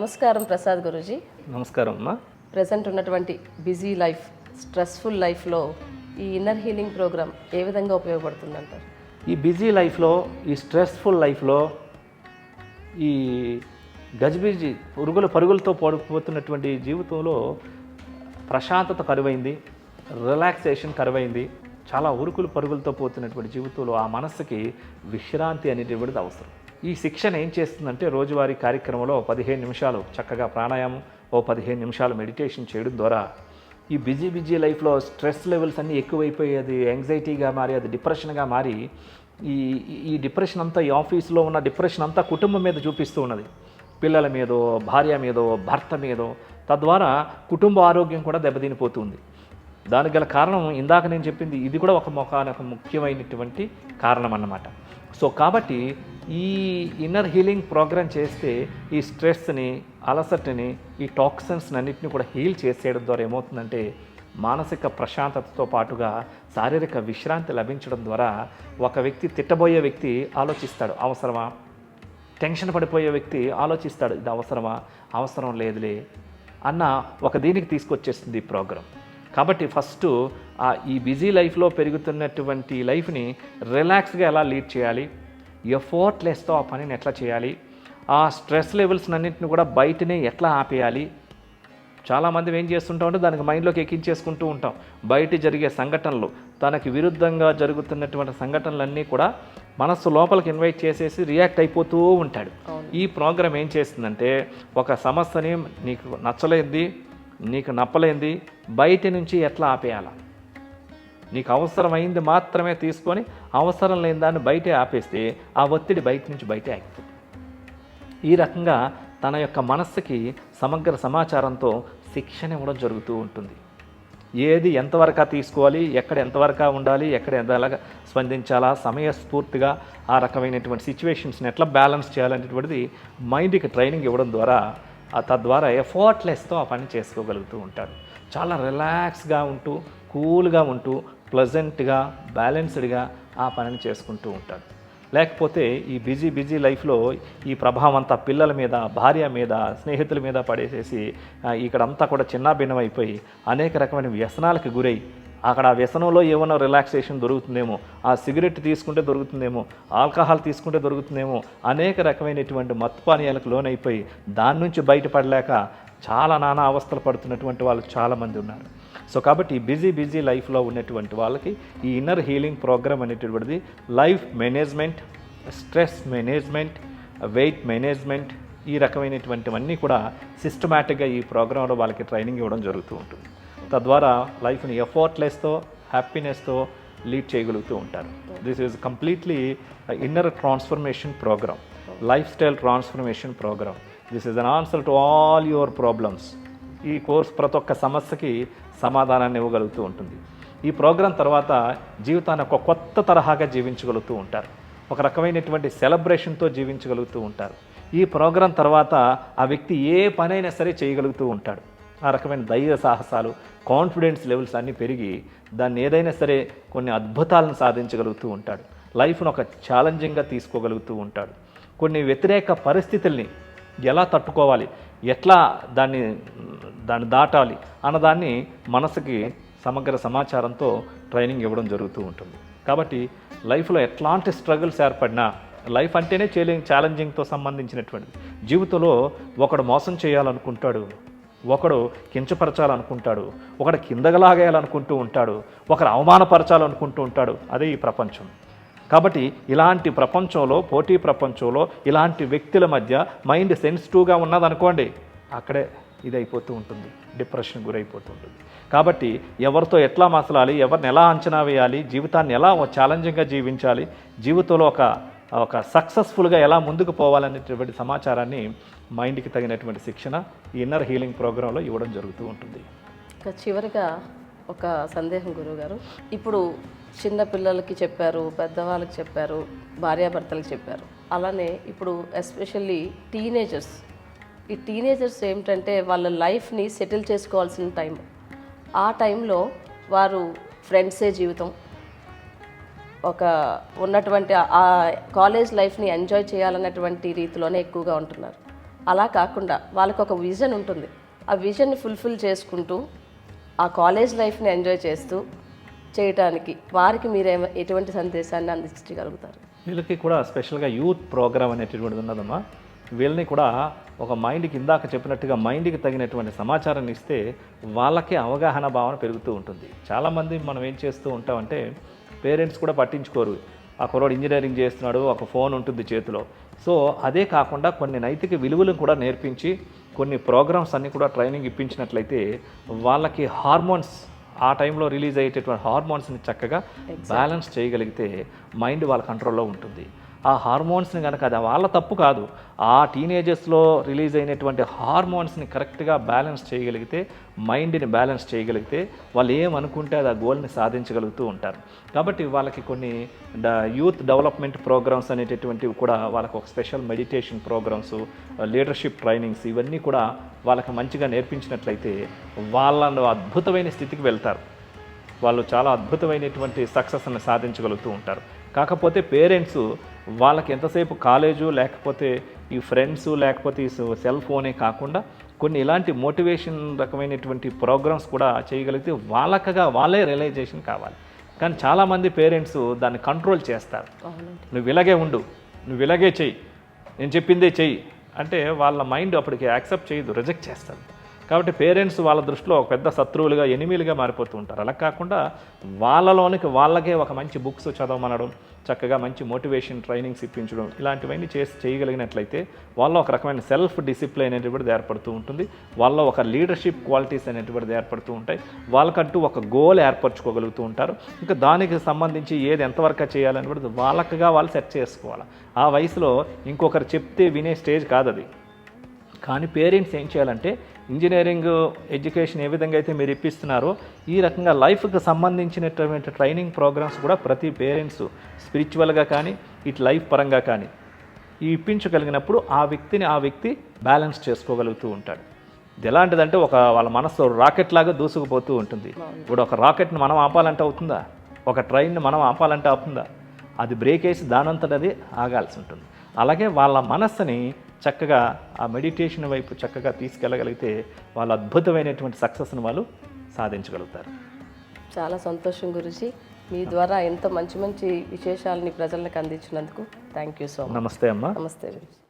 నమస్కారం ప్రసాద్ గురుజీ. నమస్కారం అమ్మా. ప్రజెంట్ ఉన్నటువంటి బిజీ లైఫ్ స్ట్రెస్ఫుల్ లైఫ్లో ఈ ఇన్నర్ హీలింగ్ ప్రోగ్రామ్ ఏ విధంగా ఉపయోగపడుతుందంటారు? ఈ బిజీ లైఫ్లో ఈ స్ట్రెస్ఫుల్ లైఫ్లో ఈ గజిబిజి పురుగుల పరుగులతో పడిపోతున్నటువంటి జీవితంలో ప్రశాంతత కరువైంది రిలాక్సేషన్ కరువైంది చాలా ఉరుకులు పరుగులతో పోతున్నటువంటి జీవితంలో ఆ మనస్సుకి విశ్రాంతి అనేటువంటిది అవసరం. ఈ శిక్షణ ఏం చేస్తుందంటే రోజువారీ కార్యక్రమంలో పదిహేను నిమిషాలు చక్కగా ప్రాణాయామం ఓ పదిహేను నిమిషాలు మెడిటేషన్ చేయడం ద్వారా ఈ బిజీ బిజీ లైఫ్లో స్ట్రెస్ లెవెల్స్ అన్నీ ఎక్కువైపోయి అది యాంగ్జైటీగా మారి అది డిప్రెషన్గా మారి ఈ ఈ డిప్రెషన్ అంతా ఈ ఆఫీస్లో ఉన్న డిప్రెషన్ అంతా కుటుంబం మీద చూపిస్తూ ఉన్నది. పిల్లల మీదో భార్య మీదో భర్త మీదో తద్వారా కుటుంబ ఆరోగ్యం కూడా దెబ్బతినిపోతుంది. దానికి గల కారణం ఇందాక నేను చెప్పింది ఇది కూడా ఒక ఒక ముఖ్యమైనటువంటి కారణం అన్నమాట. సో కాబట్టి ఈ ఇన్నర్ హీలింగ్ ప్రోగ్రామ్ చేస్తే ఈ స్ట్రెస్ని అలసటని ఈ టాక్సిన్స్ని అన్నింటిని కూడా హీల్ చేసేయడం ద్వారా ఏమవుతుందంటే మానసిక ప్రశాంతతతో పాటుగా శారీరక విశ్రాంతి లభించడం ద్వారా ఒక వ్యక్తి తిట్టబోయే వ్యక్తి ఆలోచిస్తాడు. అవసరమా? టెన్షన్ పడిపోయే వ్యక్తి ఆలోచిస్తాడు. ఇది అవసరమా? అవసరం లేదులే అన్న ఒక దీనికి తీసుకొచ్చేస్తుంది ఈ ప్రోగ్రాం కాబట్టి ఫస్ట్ ఈ బిజీ లైఫ్లో పెరుగుతున్నటువంటి లైఫ్ని రిలాక్స్గా ఎలా లీడ్ చేయాలి? ఎఫోర్ట్లెస్తో ఆ పనిని ఎట్లా చేయాలి? ఆ స్ట్రెస్ లెవెల్స్ అన్నింటిని కూడా బయటనే ఎట్లా ఆపేయాలి? చాలామంది ఏం చేస్తుంటాం అంటే దానికి మైండ్లోకి ఎక్కించేసుకుంటూ ఉంటాం. బయట జరిగే సంఘటనలు తనకి విరుద్ధంగా జరుగుతున్నటువంటి సంఘటనలన్నీ కూడా మనస్సు లోపలికి ఇన్వైట్ చేసేసి రియాక్ట్ అయిపోతూ ఉంటాడు. ఈ ప్రోగ్రామ్ ఏం చేస్తుందంటే ఒక సమస్యని నీకు నచ్చలేంది నీకు నప్పలేంది బయట నుంచి ఎట్లా ఆపేయాలా? నీకు అవసరమైంది మాత్రమే తీసుకొని అవసరం లేని దాన్ని బయటే ఆపేస్తే ఆ ఒత్తిడి బయట నుంచి బయటే ఆగిపోతుంది. ఈ రకంగా తన యొక్క మనస్సుకి సమగ్ర సమాచారంతో శిక్షణ ఇవ్వడం జరుగుతూ ఉంటుంది. ఏది ఎంతవరకు తీసుకోవాలి ఎక్కడ ఎంతవరకు ఉండాలి ఎక్కడ ఎంతలాగా స్పందించాలా సమయస్ఫూర్తిగా ఆ రకమైనటువంటి సిచ్యువేషన్స్ని ఎట్లా బ్యాలెన్స్ చేయాలనేటువంటిది మైండ్కి ట్రైనింగ్ ఇవ్వడం ద్వారా ఆ తద్వారా ఎఫర్ట్లెస్తో ఆ పని చేసుకోగలుగుతూ ఉంటాడు చాలా రిలాక్స్గా ఉంటూ కూల్గా ఉంటూ ప్లజెంట్గా బ్యాలెన్స్డ్గా ఆ పనిని చేసుకుంటూ ఉంటాడు. లేకపోతే ఈ బిజీ బిజీ లైఫ్లో ఈ ప్రభావం అంతా పిల్లల మీద భార్య మీద స్నేహితుల మీద పడేసేసి ఇక్కడంతా కూడా చిన్నాభిన్నమైపోయి అనేక రకమైన వ్యసనాలకు గురై అక్కడ ఆ వ్యసనంలో ఏమైనా రిలాక్సేషన్ దొరుకుతుందేమో ఆ సిగరెట్ తీసుకుంటే దొరుకుతుందేమో ఆల్కహాల్ తీసుకుంటే దొరుకుతుందేమో అనేక రకమైనటువంటి మత్తు పానీయాలకు లోనైపోయి దాని నుంచి బయటపడలేక చాలా నానా అవస్థలు పడుతున్నటువంటి వాళ్ళు చాలామంది ఉన్నారు. సో కాబట్టి ఈ బిజీ బిజీ లైఫ్లో ఉన్నటువంటి వాళ్ళకి ఈ ఇన్నర్ హీలింగ్ ప్రోగ్రామ్ అనేటువంటిది life management stress management weight management ఈ రకమైనటువంటివన్నీ కూడా సిస్టమేటిక్గా ఈ ప్రోగ్రాంలో వాళ్ళకి ట్రైనింగ్ ఇవ్వడం జరుగుతూ ఉంటుంది. తద్వారా లైఫ్ని ఎఫర్ట్లెస్తో హ్యాపీనెస్తో లీడ్ చేయగలుగుతూ ఉంటారు. This is completely inner transformation programme lifestyle transformation programme this is an answer to all your problems ఈ కోర్స్ ప్రతి ఒక్క సమస్యకి సమాధానాన్ని ఇవ్వగలుగుతూ ఉంటుంది. ఈ ప్రోగ్రాం తర్వాత జీవితాన్ని ఒక కొత్త తరహాగా జీవించగలుగుతూ ఉంటారు. ఒక రకమైనటువంటి సెలబ్రేషన్తో జీవించగలుగుతూ ఉంటారు. ఈ ప్రోగ్రాం తర్వాత ఆ వ్యక్తి ఏ పనైనా సరే చేయగలుగుతూ ఉంటాడు. ఆ రకమైన ధైర్య సాహసాలు కాన్ఫిడెన్స్ లెవెల్స్ అన్నీ పెరిగి దాన్ని ఏదైనా సరే కొన్ని అద్భుతాలను సాధించగలుగుతూ ఉంటాడు. లైఫ్ను ఒక ఛాలెంజింగ్గా తీసుకోగలుగుతూ ఉంటాడు. కొన్ని వ్యతిరేక పరిస్థితుల్ని ఎలా తట్టుకోవాలి? ఎట్లా దాన్ని దాన్ని దాటాలి అన్నదాన్ని మనసుకి సమగ్ర సమాచారంతో ట్రైనింగ్ ఇవ్వడం జరుగుతూ ఉంటుంది. కాబట్టి లైఫ్లో ఎట్లాంటి స్ట్రగుల్స్ ఏర్పడినా లైఫ్ అంటేనే ఛాలెంజ్ ఛాలెంజింగ్తో సంబంధించినటువంటిది. జీవితంలో ఒకడు మోసం చేయాలనుకుంటాడు ఒకడు కించపరచాలనుకుంటాడు ఒకడు కిందగలాగేయాలనుకుంటూ ఉంటాడు ఒకరు అవమానపరచాలనుకుంటూ ఉంటాడు. అదే ఈ ప్రపంచం. కాబట్టి ఇలాంటి ప్రపంచంలో పోటీ ప్రపంచంలో ఇలాంటి వ్యక్తుల మధ్య మైండ్ సెన్సిటివ్గా ఉన్నదనుకోండి అక్కడే ఇది అయిపోతూ ఉంటుంది డిప్రెషన్ గురైపోతూ ఉంటుంది. కాబట్టి ఎవరితో ఎట్లా మసలాలి ఎవరిని ఎలా అంచనా వేయాలి జీవితాన్ని ఎలా ఛాలెంజింగ్గా జీవించాలి జీవితంలో ఒక ఒక సక్సెస్ఫుల్గా ఎలా ముందుకు పోవాలనేటువంటి సమాచారాన్ని మైండ్కి తగినటువంటి శిక్షణ ఈ ఇన్నర్ హీలింగ్ ప్రోగ్రాంలో ఇవ్వడం జరుగుతూ ఉంటుంది. చివరిగా ఒక సందేహం గురువుగారు. ఇప్పుడు చిన్న పిల్లలకి చెప్పారు పెద్దవాళ్ళకి చెప్పారు భార్యాభర్తలకు చెప్పారు. అలానే ఇప్పుడు ఎస్పెషల్లీ టీనేజర్స్. ఈ టీనేజర్స్ ఏమిటంటే వాళ్ళ లైఫ్ని సెటిల్ చేసుకోవాల్సిన టైం. ఆ టైంలో వారు ఫ్రెండ్సే జీవితం. ఒక ఉన్నటువంటి ఆ కాలేజ్ లైఫ్ని ఎంజాయ్ చేయాలన్నటువంటి రీతిలోనే ఎక్కువగా ఉంటున్నారు. అలా కాకుండా వాళ్ళకి ఒక విజన్ ఉంటుంది. ఆ విజన్ని ఫుల్ఫిల్ చేసుకుంటూ ఆ కాలేజ్ లైఫ్ని ఎంజాయ్ చేస్తూ చేయటానికి వారికి మీరు ఎటువంటి సందేశాన్ని అందించగలుగుతారు? వీళ్ళకి కూడా స్పెషల్గా యూత్ ప్రోగ్రామ్ అనేటటువంటిది ఉన్నదమ్మా. వీళ్ళని కూడా ఒక మైండ్కి ఇందాక చెప్పినట్టుగా మైండ్కి తగినటువంటి సమాచారాన్ని ఇస్తే వాళ్ళకి అవగాహన భావన పెరుగుతూ ఉంటుంది. చాలామంది మనం ఏం చేస్తూ ఉంటామంటే పేరెంట్స్ కూడా పట్టించుకోరు. ఆ కుర్రోడు ఇంజనీరింగ్ చేస్తున్నాడు ఒక ఫోన్ ఉంటుంది చేతిలో. సో అదే కాకుండా కొన్ని నైతిక విలువలను కూడా నేర్పించి కొన్ని ప్రోగ్రామ్స్ అన్నీ కూడా ట్రైనింగ్ ఇప్పించినట్లయితే వాళ్ళకి హార్మోన్స్ ఆ టైంలో రిలీజ్ అయ్యేటటువంటి హార్మోన్స్ని చక్కగా బ్యాలెన్స్ చేయగలిగితే మైండ్ వాళ్ళ కంట్రోల్లో ఉంటుంది. ఆ హార్మోన్స్ని కనుక అది వాళ్ళ తప్పు కాదు ఆ టీనేజర్స్లో రిలీజ్ అయినటువంటి హార్మోన్స్ని కరెక్ట్గా బ్యాలెన్స్ చేయగలిగితే మైండ్ని బ్యాలెన్స్ చేయగలిగితే వాళ్ళు ఏమనుకుంటే అది ఆ గోల్ని సాధించగలుగుతూ ఉంటారు. కాబట్టి వాళ్ళకి కొన్ని యూత్ డెవలప్మెంట్ ప్రోగ్రామ్స్ అనేటటువంటివి కూడా వాళ్ళకి ఒక special meditation programmes leadership trainings ఇవన్నీ కూడా వాళ్ళకి మంచిగా నేర్పించినట్లయితే వాళ్ళను అద్భుతమైన స్థితికి వెళ్తారు. వాళ్ళు చాలా అద్భుతమైనటువంటి సక్సెస్ని సాధించగలుగుతూ ఉంటారు. కాకపోతే పేరెంట్స్ వాళ్ళకి ఎంతసేపు కాలేజు లేకపోతే ఈ ఫ్రెండ్స్ లేకపోతే ఈ సెల్ ఫోనే కాకుండా కొన్ని ఇలాంటి మోటివేషన్ రకమైనటువంటి ప్రోగ్రామ్స్ కూడా చేయగలిగితే వాళ్ళకగా వాళ్ళే రియలైజేషన్ కావాలి. కానీ చాలామంది పేరెంట్స్ దాన్ని కంట్రోల్ చేస్తారు. నువ్వు ఇలాగే ఉండు నువ్వు ఇలాగే చెయ్యి నేను చెప్పిందే చెయ్యి అంటే వాళ్ళ మైండ్ అప్పటికి యాక్సెప్ట్ చేయదు రిజెక్ట్ చేస్తారు కాబట్టి పేరెంట్స్ వాళ్ళ దృష్టిలో ఒక పెద్ద శత్రువులుగా ఎనిమిలుగా మారిపోతూ ఉంటారు. అలా కాకుండా వాళ్ళలోనికి వాళ్ళకే ఒక మంచి బుక్స్ చదవమనడం చక్కగా మంచి మోటివేషన్ ట్రైనింగ్స్ ఇప్పించడం ఇలాంటివన్నీ చేసి చేయగలిగినట్లయితే వాళ్ళ ఒక రకమైన సెల్ఫ్ డిసిప్లిన్ అనేటువంటిది ఏర్పడుతూ ఉంటుంది. వాళ్ళ ఒక లీడర్షిప్ క్వాలిటీస్ అనేటువంటిది ఏర్పడుతూ ఉంటాయి. వాళ్ళకంటూ ఒక గోల్ ఏర్పరచుకోగలుగుతూ ఉంటారు. ఇంకా దానికి సంబంధించి ఏది ఎంతవరకు చేయాలని కూడా వాళ్ళకుగా వాళ్ళు సెట్ చేసుకోవాలి. ఆ వయసులో ఇంకొకరు చెప్తే వినే స్టేజ్ కాదు అది కానీ పేరెంట్స్ ఏం చేయాలంటే ఇంజనీరింగ్ ఎడ్యుకేషన్ ఏ విధంగా అయితే మీరు ఇప్పిస్తున్నారో ఈ రకంగా లైఫ్కి సంబంధించినటువంటి ట్రైనింగ్ ప్రోగ్రామ్స్ కూడా ప్రతి పేరెంట్స్ స్పిరిచువల్గా కానీ ఇటు లైఫ్ పరంగా కానీ ఈ ఇప్పించగలిగినప్పుడు ఆ వ్యక్తిని ఆ వ్యక్తి బ్యాలెన్స్ చేసుకోగలుగుతూ ఉంటాడు. ఇది ఎలాంటిదంటే ఒక వాళ్ళ మనసు రాకెట్ లాగా దూసుకుపోతూ ఉంటుంది. ఇప్పుడు ఒక రాకెట్ని మనం ఆపాలంటే అవుతుందా? ఒక ట్రైన్ని మనం ఆపాలంటే అవుతుందా? అది బ్రేక్ వేసి దానంతట అది ఆగాల్సి ఉంటుంది. అలాగే వాళ్ళ మనస్సుని చక్కగా ఆ మెడిటేషన్ వైపు చక్కగా తీసుకెళ్ళగలిగితే వాళ్ళు అద్భుతమైనటువంటి సక్సెస్ని వాళ్ళు సాధించగలుగుతారు. చాలా సంతోషం గురించి మీ ద్వారా ఎంతో మంచి మంచి విశేషాలని ప్రజలకు అందించినందుకు థ్యాంక్ యూ సో మచ్. నమస్తే అమ్మా. నమస్తే గురించి